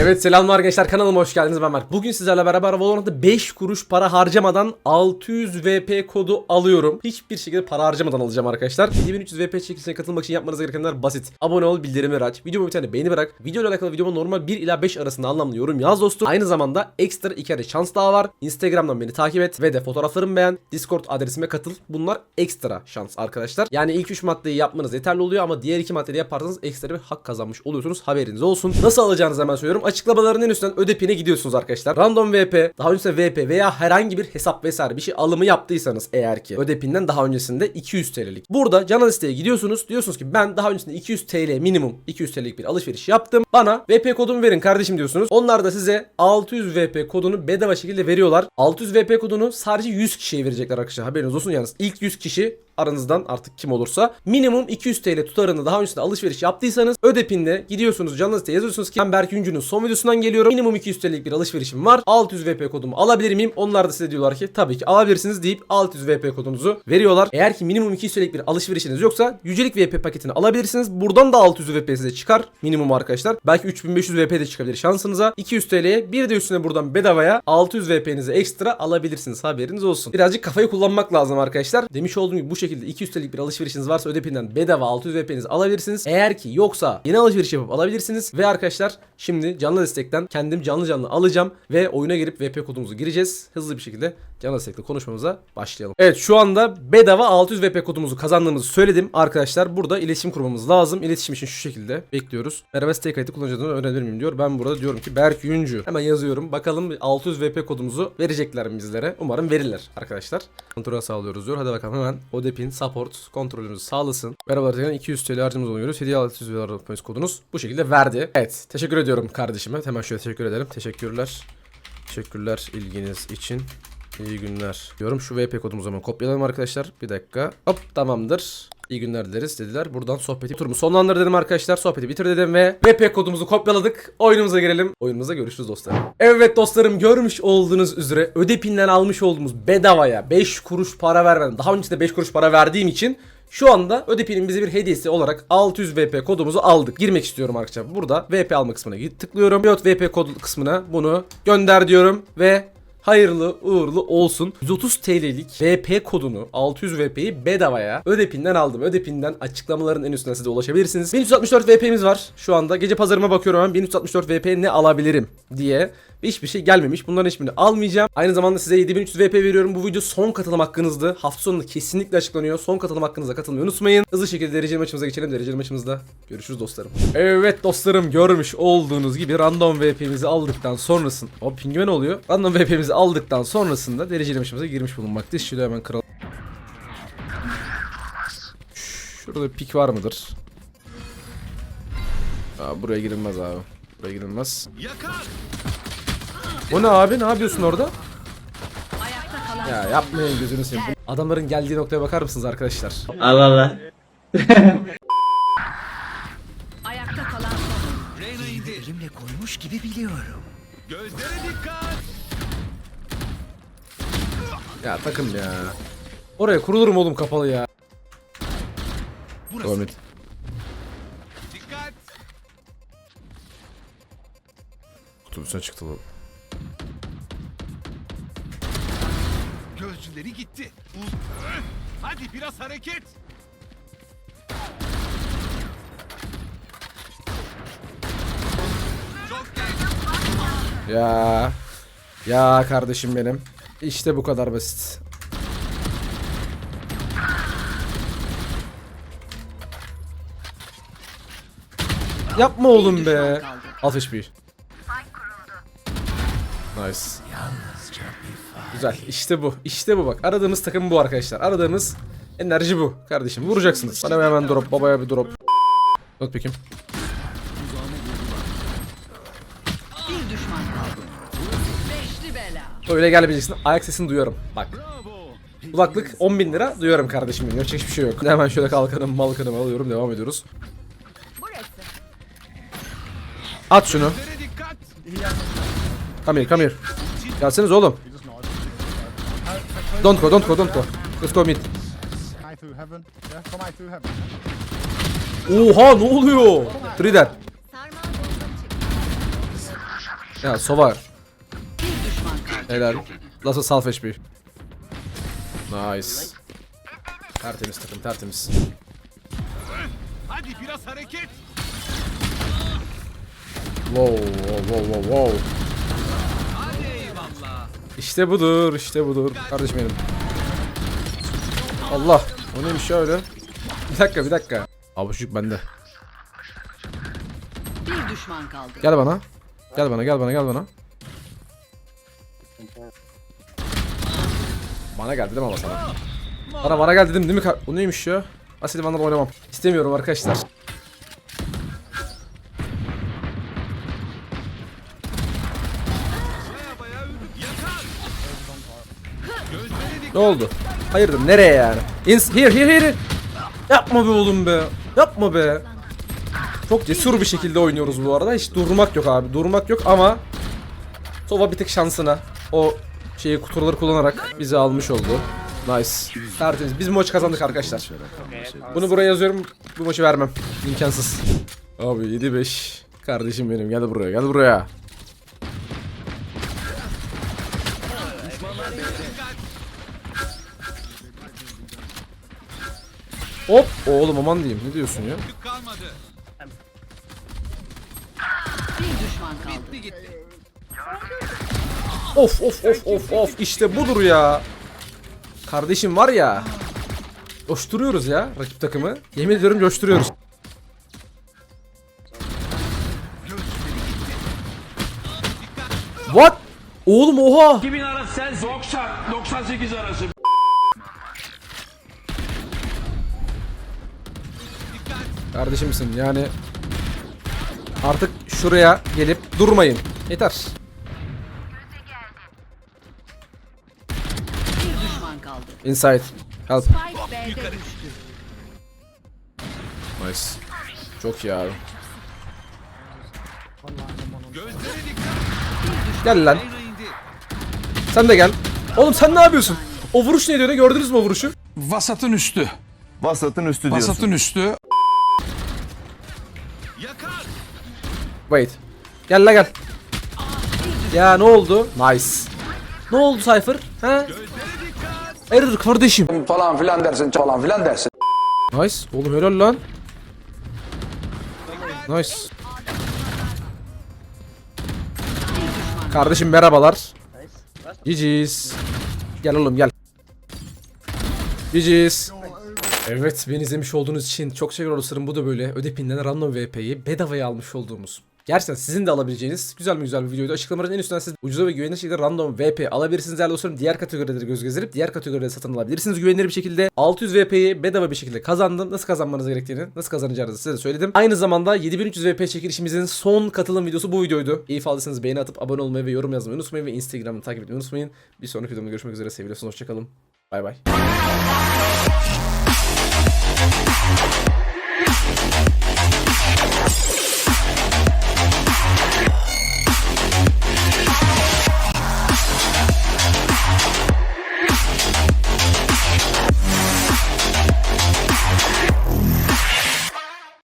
Evet selamlar gençler kanalıma hoş geldiniz ben Mert. Bugün sizlerle beraber Valorant'ta 5 kuruş para harcamadan 600 VP kodu alıyorum. Hiçbir şekilde para harcamadan alacağım arkadaşlar. 7300 VP çekilişine katılmak için yapmanız gerekenler basit. Abone ol, bildirimleri aç, videoma bir tane beğeni bırak. Video ile alakalı videoma normal 1 ila 5 arasında anlamlı yorum yaz dostum. Aynı zamanda ekstra 2 adet şans daha var. Instagram'dan beni takip et ve de fotoğraflarımı beğen. Discord adresime katıl. Bunlar ekstra şans arkadaşlar. Yani ilk 3 maddeyi yapmanız yeterli oluyor ama diğer 2 maddeyi yaparsanız ekstra bir hak kazanmış oluyorsunuz. Haberiniz olsun. Nasıl alacağınızı hemen söylüyorum. Açıklamaların en üstünden ödepine gidiyorsunuz arkadaşlar. Random VP, daha öncesinde VP veya herhangi bir hesap vesaire bir şey alımı yaptıysanız eğer ki ödepinden daha öncesinde 200 TL'lik. Burada canal listeye gidiyorsunuz. Diyorsunuz ki ben daha öncesinde 200 TL minimum 200 TL'lik bir alışveriş yaptım. Bana VP kodumu verin kardeşim diyorsunuz. Onlar da size 600 VP kodunu bedava şekilde veriyorlar. 600 VP kodunu sadece 100 kişiye verecekler arkadaşlar. Haberiniz olsun yalnız. İlk 100 kişi aranızdan artık kim olursa minimum 200 TL tutarında daha öncesinde alışveriş yaptıysanız ödepinde gidiyorsunuz canlı listeye yazıyorsunuz ki ben Berk Üncü'nün son videosundan geliyorum. Minimum 200 TL'lik bir alışverişim var. 600 VP kodumu alabilir miyim? Onlar da size diyorlar ki tabii ki alabilirsiniz deyip 600 VP kodunuzu veriyorlar. Eğer ki minimum 200 TL'lik bir alışverişiniz yoksa yücelik VP paketini alabilirsiniz. Buradan da 600 VP size çıkar minimum arkadaşlar. Belki 3500 VP de çıkabilir şansınıza. 200 TL'ye bir de üstüne buradan bedavaya 600 VP'nizi ekstra alabilirsiniz haberiniz olsun. Birazcık kafayı kullanmak lazım arkadaşlar. Demiş olduğum gibi bu şekilde 200 TL'lik bir alışverişiniz varsa ödepinden bedava 600 VP'nizi alabilirsiniz. Eğer ki yoksa yeni alışveriş yapıp alabilirsiniz. Ve arkadaşlar şimdi canlı destekten kendim canlı canlı alacağım ve oyuna girip VP kodumuzu gireceğiz. Hızlı bir şekilde canlı destekle konuşmamıza başlayalım. Evet şu anda bedava 600 VP kodumuzu kazandığımızı söyledim. Arkadaşlar burada iletişim kurmamız lazım. İletişim için şu şekilde bekliyoruz. Merhaba stake kayıtı kullanıcıdan öğrenebilir miyim diyor. Ben burada diyorum ki Berk Yüncü. Hemen yazıyorum. Bakalım 600 VP kodumuzu verecekler mi bizlere? Umarım verirler arkadaşlar. Kontrol sağlıyoruz diyor. Hadi bakalım hemen Odepin support kontrolümüzü sağlasın. Merhaba arkadaşlar 200 TL harcımız oluyoruz. Hediye 600 VP kodunuz bu şekilde verdi. Evet teşekkür ediyorum kardeşime. Hemen şöyle teşekkür ederim. Teşekkürler. Teşekkürler ilginiz için. İyi günler diyorum. Şu VP kodumuzu hemen kopyalayalım arkadaşlar. Bir dakika. Hop tamamdır. İyi günler dileriz dediler. Buradan sohbeti turumu sonlandır dedim arkadaşlar. Sohbeti bitir dedim ve VP kodumuzu kopyaladık. Oyunumuza girelim. Oyunumuza görüşürüz dostlarım. Evet dostlarım görmüş olduğunuz üzere ödepinden almış olduğumuz bedavaya 5 kuruş para vermeden daha öncesinde 5 kuruş para verdiğim için şu anda Ödepi'nin bize bir hediyesi olarak 600 VP kodumuzu aldık. Girmek istiyorum arkadaşlar. Burada VP alma kısmına tıklıyorum. Pilot VP kod kısmına bunu gönder diyorum ve hayırlı uğurlu olsun. 130 TL'lik VP kodunu 600 VP'yi bedavaya Ödepin'den aldım. Ödepin'den açıklamaların en üstüne size ulaşabilirsiniz. 1364 VP'miz var şu anda. Gece pazarıma bakıyorum hemen 1364 VP ne alabilirim diye. Hiçbir şey gelmemiş. Bunların hiçbirini almayacağım. Aynı zamanda size 7300 VP veriyorum. Bu video son katılım hakkınızdı. Hafta sonunda kesinlikle açıklanıyor. Son katılım hakkınıza katılmayı unutmayın. Hızlı şekilde dereceli maçımıza geçelim. Dereceli maçımızda görüşürüz dostlarım. Evet dostlarım görmüş olduğunuz gibi random VP'mizi aldıktan sonrasında... O pingümen oluyor. Random VP'mizi aldıktan sonrasında dereceli maçımıza girmiş bulunmaktayız. Şöyle hemen kıralım. Şurada bir pik var mıdır? Aa, buraya girilmez abi. Buraya girilmez. O ne abi? Ne yapıyorsun orada? Ya yapmayın gözünü seveyim. Adamların geldiği noktaya bakar mısınız arkadaşlar? Allah Allah. Ayakta kalan son. Elimle koymuş gibi biliyorum. Ya takım ya. Oraya kurulurum oğlum kapalı ya. Devam et. Kutunun üstüne çıktı bu. Gözcüleri gitti. Hadi biraz hareket. Çok. Ya. Ya kardeşim benim. İşte bu kadar basit. Yapma oğlum be. Alt HP. Nice. Güzel. İşte bu. İşte bu bak. Aradığımız takım bu arkadaşlar. Aradığımız enerji bu. Kardeşim vuracaksınız. Bana hemen drop. Babaya bir drop. Not bakayım. Bir düşman kaldı. Beşli bela. Öyle gelmeyeceksin. Ayak sesini duyuyorum. Bak. Kulaklık 10 bin lira duyuyorum kardeşim benim. Hiçbir şey yok. Hemen şöyle kalkanım malkanımı alıyorum. Devam ediyoruz. At şunu. Come here, come here. Gelseniz oğlum. Don't go, don't go, don't go. Let's go mid. Oha ne oluyor? Dead. Ya Sova. Helal. Nasıl Salf HP. Nice. Tertemiz takım tertemiz. Hadi biraz hareket. Wow wow wow wow wow. İşte budur işte budur. Kardeşim benim. Allah. O neymiş ya öyle? Bir dakika bir dakika. Abi çocuk bende. Bir düşman kaldı. Gel bana. Gel bana gel bana gel bana. Bana geldi değil mi ama sana? Bana bana geldi dedim değil mi? O neymiş ya? Asil bana oynamam. İstemiyorum arkadaşlar. Ne oldu? Hayırdır nereye yani? Ins here here here. Yapma be oğlum be. Yapma be. Çok cesur bir şekilde oynuyoruz bu arada. Hiç durmak yok abi. Durmak yok ama Sova bir tek şansına o şeyi kutuları kullanarak bizi almış oldu. Nice. Tertemiz. Biz bu maçı kazandık arkadaşlar. Bunu buraya yazıyorum. Bu maçı vermem. İmkansız. Abi 7-5. Kardeşim benim gel buraya gel buraya. Hop oğlum aman diyeyim ne diyorsun ya? Bir düşman kaldı. Bitti gitti. Of of of of of işte budur ya. Kardeşim var ya. Coşturuyoruz ya rakip takımı. Yemin ediyorum coşturuyoruz. What? Oğlum oha. 2000 arası sen 90 98 arası. Kardeşimsin yani. Artık şuraya gelip durmayın. Yeter. Düşman kaldı. Inside. Help. Spike B'de düştü. Nice. Çok iyi abi. Gözlere dikkat. Gel lan. İndi. Sen de gel. Oğlum sen ne yapıyorsun? O vuruş neydi öyle gördünüz mü o vuruşu? Vasatın üstü. Vasatın üstü diyorsun. Vasatın üstü. Yakar. Wait. Gel la gel. Ya ne oldu? Nice. Ne oldu Cypher? Ha? Hayırdır kardeşim? falan filan dersin falan filan dersin. Nice. Oğlum helal lan. Nice. Kardeşim merhabalar. GG's. Gel oğlum gel. GG's. Evet beni izlemiş olduğunuz için çok teşekkür ederim. Bu da böyle Ödepin'den Random VP'yi bedavaya almış olduğumuz. Gerçekten sizin de alabileceğiniz güzel mi güzel bir videoydu. Açıklamaların en üstünden siz ucuza ve güvenilir şekilde Random VP alabilirsiniz değerli dostlarım. Diğer kategorileri göz gezdirip diğer kategorileri satın alabilirsiniz güvenilir bir şekilde. 600 VP'yi bedava bir şekilde kazandım. Nasıl kazanmanız gerektiğini, nasıl kazanacağınızı size de söyledim. Aynı zamanda 7300 VP çekilişimizin son katılım videosu bu videoydu. İyi aldıysanız beğeni atıp abone olmayı ve yorum yazmayı unutmayın ve Instagram'ı takip etmeyi unutmayın. Bir sonraki videomda görüşmek üzere. Seviyorsunuz. Hoşçakalın. Bay bay.